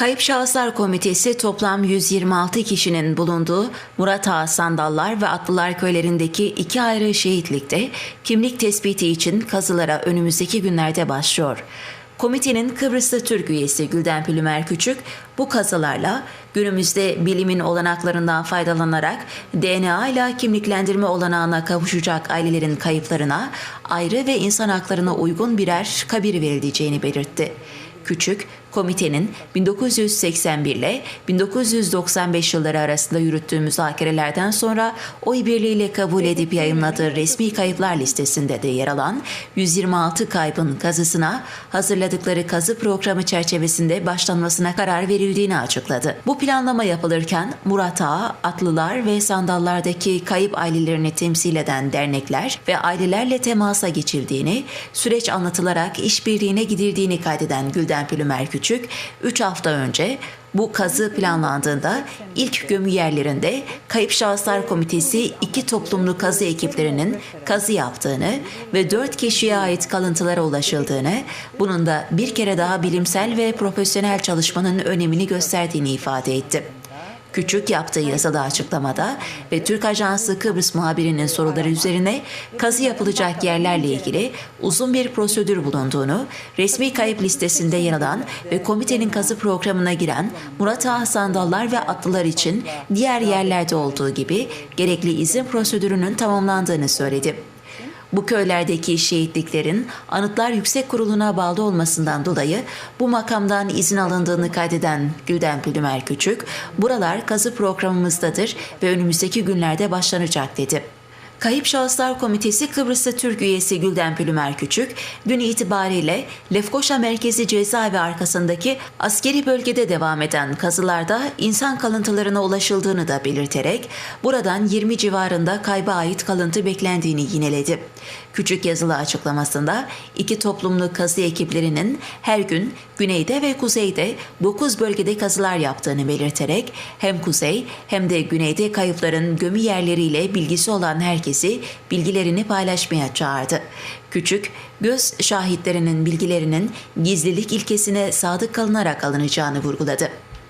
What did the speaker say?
Kayıp Şahıslar Komitesi toplam 126 kişinin bulunduğu Murat Ağa Sandallar ve Atlılar köylerindeki iki ayrı şehitlikte kimlik tespiti için kazılara önümüzdeki günlerde başlıyor. Komitenin Kıbrıslı Türk üyesi Gülden Pülümer Küçük bu kazılarla günümüzde bilimin olanaklarından faydalanarak DNA ile kimliklendirme olanağına kavuşacak ailelerin kayıplarına ayrı ve insan haklarına uygun birer kabir verileceğini belirtti. Küçük, komitenin 1981 ile 1995 yılları arasında yürüttüğü müzakerelerden sonra oy birliğiyle kabul edip yayınladığı resmi kayıplar listesinde de yer alan 126 kaybın kazısına hazırladıkları kazı programı çerçevesinde başlanmasına karar verildiğini açıkladı. Bu planlama yapılırken Murat Ağa, Atlılar ve Sandallardaki kayıp ailelerini temsil eden dernekler ve ailelerle temasa geçildiğini, süreç anlatılarak işbirliğine gidildiğini kaydeden Gülden Pülümer Küçük, 3 hafta önce bu kazı planlandığında ilk gömü yerlerinde Kayıp Şahıslar Komitesi iki toplumlu kazı ekiplerinin kazı yaptığını ve dört kişiye ait kalıntılara ulaşıldığını, bunun da bir kere daha bilimsel ve profesyonel çalışmanın önemini gösterdiğini ifade etti. Küçük yaptığı yazılı açıklamada ve Türk Ajansı Kıbrıs muhabirinin soruları üzerine kazı yapılacak yerlerle ilgili uzun bir prosedür bulunduğunu, resmi kayıp listesinde yer alan ve komitenin kazı programına giren Murat Ağa Sandallar ve Atlılar için diğer yerlerde olduğu gibi gerekli izin prosedürünün tamamlandığını söyledi. Bu köylerdeki şehitliklerin Anıtlar Yüksek Kurulu'na bağlı olmasından dolayı bu makamdan izin alındığını kaydeden Gülden Pülümer Küçük, buralar kazı programımızdadır ve önümüzdeki günlerde başlanacak dedi. Kayıp Şahıslar Komitesi Kıbrıs'ta Türk üyesi Gülden Pülümer Küçük, dün itibariyle Lefkoşa Merkezi Cezaevi arkasındaki askeri bölgede devam eden kazılarda insan kalıntılarına ulaşıldığını da belirterek, buradan 20 civarında kayba ait kalıntı beklendiğini yineledi. Küçük yazılı açıklamasında iki toplumlu kazı ekiplerinin her gün güneyde ve kuzeyde 9 bölgede kazılar yaptığını belirterek hem kuzey hem de güneyde kayıpların gömü yerleriyle bilgisi olan herkesi bilgilerini paylaşmaya çağırdı. Küçük, göz şahitlerinin bilgilerinin gizlilik ilkesine sadık kalınarak alınacağını vurguladı.